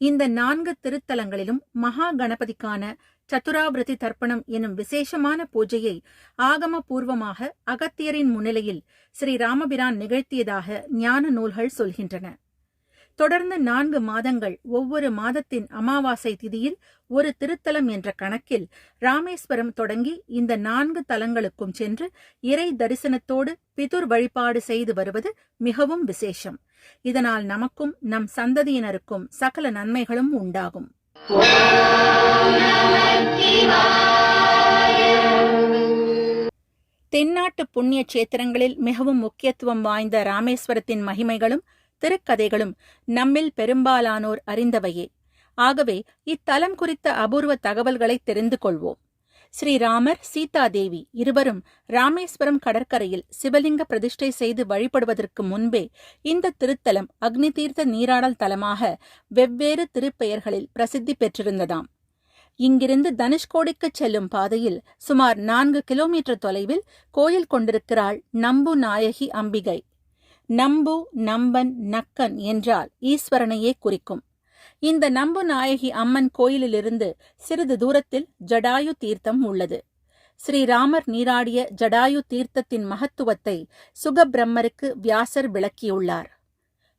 இந்த நான்கு திருத்தலங்களிலும் மகா கணபதிக்கான சதுராவிரதி தர்ப்பணம் எனும் விசேஷமான பூஜையை ஆகமபூர்வமாக அகத்தியரின் முன்னிலையில் ஸ்ரீ ராமபிரான் நிகழ்த்தியதாக ஞான நூல்கள் சொல்கின்றன. தொடர்ந்து நான்கு மாதங்கள் ஒவ்வொரு மாதத்தின் அமாவாசை திதியில் ஒரு திருத்தலம் என்ற கணக்கில் ராமேஸ்வரம் தொடங்கி இந்த நான்கு தலங்களுக்கும் சென்று இறை தரிசனத்தோடு பிதுர் வழிபாடு செய்து வருவது மிகவும் விசேஷம். இதனால் நமக்கும் நம் சந்ததியினருக்கும் சகல நன்மைகளும் உண்டாகும். தென்னாட்டு புண்ணிய சேத்திரங்களில் மிகவும் முக்கியத்துவம் வாய்ந்த ராமேஸ்வரத்தின் மகிமைகளும் திருக்கதைகளும் நம்மில் பெரும்பாலானோர் அறிந்தவையே. ஆகவே இத்தலம் குறித்த அபூர்வ தகவல்களை தெரிந்து கொள்வோம். ஸ்ரீராமர் சீதாதேவி இருவரும் ராமேஸ்வரம் கடற்கரையில் சிவலிங்க பிரதிஷ்டை செய்து வழிபடுவதற்கு முன்பே இந்த திருத்தலம் அக்னி தீர்த்த நீராடல் தலமாக வெவ்வேறு திருப்பெயர்களில் பிரசித்தி பெற்றிருந்ததாம். இங்கிருந்து தனுஷ்கோடிக்கு செல்லும் பாதையில் சுமார் நான்கு கிலோமீட்டர் தொலைவில் கோயில் கொண்டிருக்கிறாள் நம்பு நாயகி அம்பிகை. நம்பு நம்பன் நக்கன் என்றால் ஈஸ்வரனையே குறிக்கும். இந்த நம்பு நாயகி அம்மன் கோயிலிலிருந்து சிறிது தூரத்தில் ஜடாயு தீர்த்தம் உள்ளது. ஸ்ரீராமர் நீராடிய ஜடாயு தீர்த்தத்தின் மகத்துவத்தை சுகபிரம்மருக்கு வியாசர் விளக்கியுள்ளார்.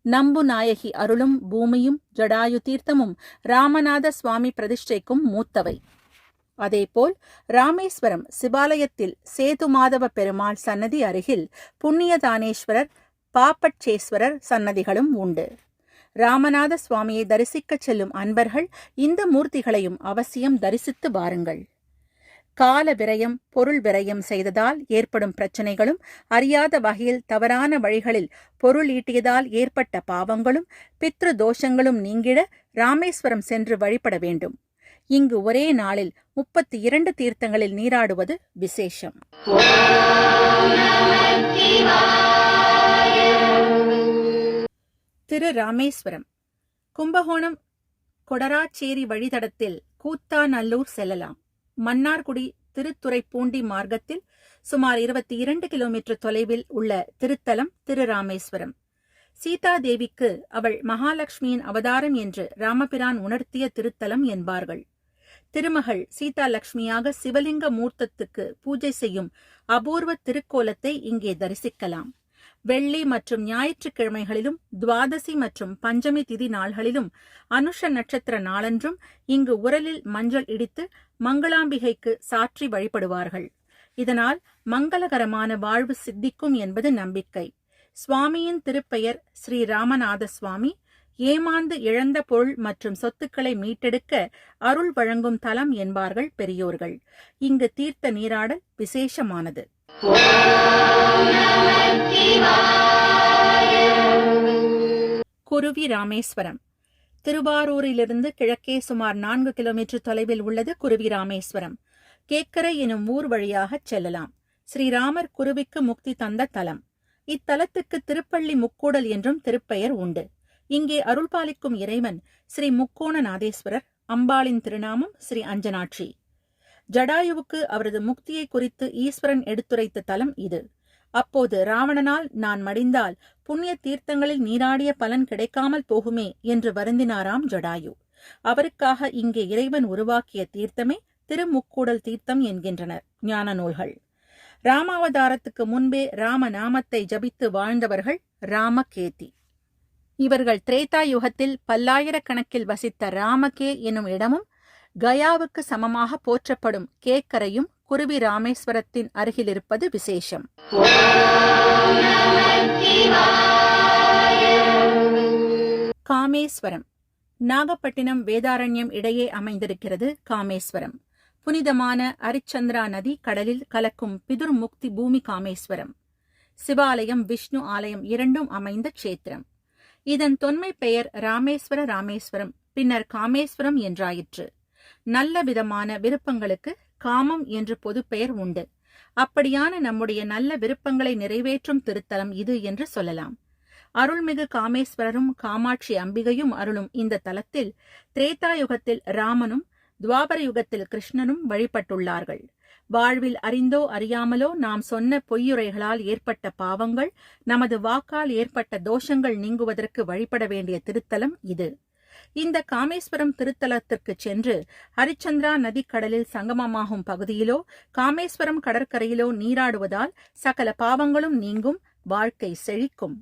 நம்பு நாயகி அருளும் பூமியும் ஜடாயு தீர்த்தமும் ராமநாத சுவாமி பிரதிஷ்டைக்கும் மூத்தவை. அதேபோல் ராமேஸ்வரம் சிவாலயத்தில் சேதுமாதவ பெருமாள் சன்னதி அருகில் புண்ணியதானேஸ்வரர் பாப்பட்சேஸ்வரர் சன்னதிகளும் உண்டு. ராமநாத சுவாமியை தரிசிக்கச் செல்லும் அன்பர்கள் இந்த மூர்த்திகளையும் அவசியம் தரிசித்து வாருங்கள். கால விரயம் பொருள் விரயம் செய்ததால் ஏற்படும் பிரச்சனைகளும் அறியாத வகையில் தவறான வழிகளில் பொருள் ஈட்டியதால் ஏற்பட்ட பாவங்களும் பித்ரு தோஷங்களும் நீங்கிட ராமேஸ்வரம் சென்று வழிபட வேண்டும். இங்கு ஒரே நாளில் முப்பத்தி இரண்டு தீர்த்தங்களில் நீராடுவது விசேஷம். திரு ராமேஸ்வரம். கும்பகோணம் கொடராச்சேரி வழித்தடத்தில் கூத்தாநல்லூர் செல்லலாம். மன்னார்குடி திருத்துறைப்பூண்டி மார்க்கத்தில் சுமார் இருபத்தி இரண்டு கிலோமீட்டர் தொலைவில் உள்ள திருத்தலம் திரு ராமேஸ்வரம். சீதாதேவிக்கு அவள் மகாலட்சுமியின் அவதாரம் என்று ராமபிரான் உணர்த்திய திருத்தலம் என்பார்கள். திருமகள் சீதா லட்சுமியாக சிவலிங்க மூர்த்தத்துக்கு பூஜை செய்யும் அபூர்வ திருக்கோலத்தை இங்கே தரிசிக்கலாம். வெள்ளி மற்றும் ஞாயிற்றுக்கிழமைகளிலும் துவாதசி மற்றும் பஞ்சமி திதி நாள்களிலும் அனுஷ நட்சத்திர நாளன்றும் இங்கு உரலில் மஞ்சள் இடித்து மங்களாம்பிகைக்கு சாற்றி வழிபடுவார்கள். இதனால் மங்களகரமான வாழ்வு சித்திக்கும் என்பது நம்பிக்கை. சுவாமியின் திருப்பெயர் ஸ்ரீ ராமநாத சுவாமி ஏமாந்து இழந்த பொருள் மற்றும் சொத்துக்களை மீட்டெடுக்க அருள் வழங்கும் தலம் என்பார்கள் பெரியோர்கள். இங்கு தீர்த்த நீராடல் விசேஷமானது. குருவி ராமேஸ்வரம். திருவாரூரிலிருந்து கிழக்கே சுமார் நான்கு கிலோமீட்டர் தொலைவில் உள்ளது குருவி ராமேஸ்வரம். கேக்கரை எனும் ஊர் வழியாகச் செல்லலாம். ஸ்ரீராமர் குருவிக்கு முக்தி தந்த தலம். இத்தலத்துக்கு திருப்பள்ளி முக்கூடல் என்றும் திருப்பெயர் உண்டு. இங்கே அருள்பாலிக்கும் இறைவன் ஸ்ரீ முக்கோணநாதேஸ்வரர் அம்பாளின் திருநாமம் ஸ்ரீ அஞ்சனாட்சி. ஜடாயுவுக்கு அவரது முக்தியை குறித்து ஈஸ்வரன் எடுத்துரைத்த தலம் இது. அப்போது ராவணனால் நான் மடிந்தால் புண்ணிய தீர்த்தங்களில் நீராடிய பலன் கிடைக்காமல் போகுமே என்று வருந்தினாராம் ஜடாயு. அவருக்காக இங்கே இறைவன் உருவாக்கிய தீர்த்தமே திருமுக்கூடல் தீர்த்தம் என்கின்றனர். ஞான நூல்கள். ராமாவதாரத்துக்கு முன்பே ராம நாமத்தை ஜபித்து வாழ்ந்தவர்கள் ராமகேதி. இவர்கள் திரேதா யுகத்தில் பல்லாயிரக்கணக்கில் வசித்த ராமகே எனும் இடமும் கயாவுக்கு சமமாக போற்றப்படும் கேக்கரையும் குருவி ராமேஸ்வரத்தின் அருகிலிருப்பது விசேஷம். காமேஸ்வரம். நாகப்பட்டினம் வேதாரண்யம் இடையே அமைந்திருக்கிறது காமேஸ்வரம். புனிதமான அரிச்சந்திரா நதி கடலில் கலக்கும் பிதுர் முக்தி பூமி காமேஸ்வரம். சிவாலயம் விஷ்ணு ஆலயம் இரண்டும் அமைந்த க்ஷேத்திரம். இதன் தொன்மை பெயர் ராமேஸ்வர ராமேஸ்வரம் பின்னர் காமேஸ்வரம் என்றாயிற்று. நல்ல விதமான விருப்பங்களுக்கு காமம் என்று பொதுப்பெயர் உண்டு. அப்படியான நம்முடைய நல்ல விருப்பங்களை நிறைவேற்றும் திருத்தலம் இது என்று சொல்லலாம். அருள்மிகு காமேஸ்வரரும் காமாட்சி அம்பிகையும் அருளும் இந்த தலத்தில் திரேதாயுகத்தில் ராமனும் துவாபர யுகத்தில் கிருஷ்ணனும் வழிபட்டுள்ளார்கள். வாழ்வில் அறிந்தோ அறியாமலோ நாம் சொன்ன பொய்யுரைகளால் ஏற்பட்ட பாவங்கள் நமது வாக்கால் ஏற்பட்ட தோஷங்கள் நீங்குவதற்கு வழிபட வேண்டிய திருத்தலம் இது. இந்த காமேஸ்வரம் திருத்தலத்திற்கு சென்று ஹரிச்சந்திரா நதிக்கடலில் சங்கமமாகும் பகுதியிலோ காமேஸ்வரம் கடற்கரையிலோ நீராடுவதால் சகல பாவங்களும் நீங்கும் வாழ்க்கை செழிக்கும்.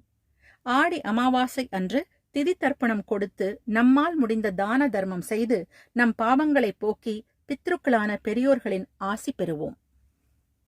ஆடி அமாவாசை அன்று திதி தர்ப்பணம் கொடுத்து நம்மால் முடிந்த தான தர்மம் செய்து நம் பாவங்களை போக்கி பித்ருக்களான பெரியோர்களின் ஆசி பெறுவோம்.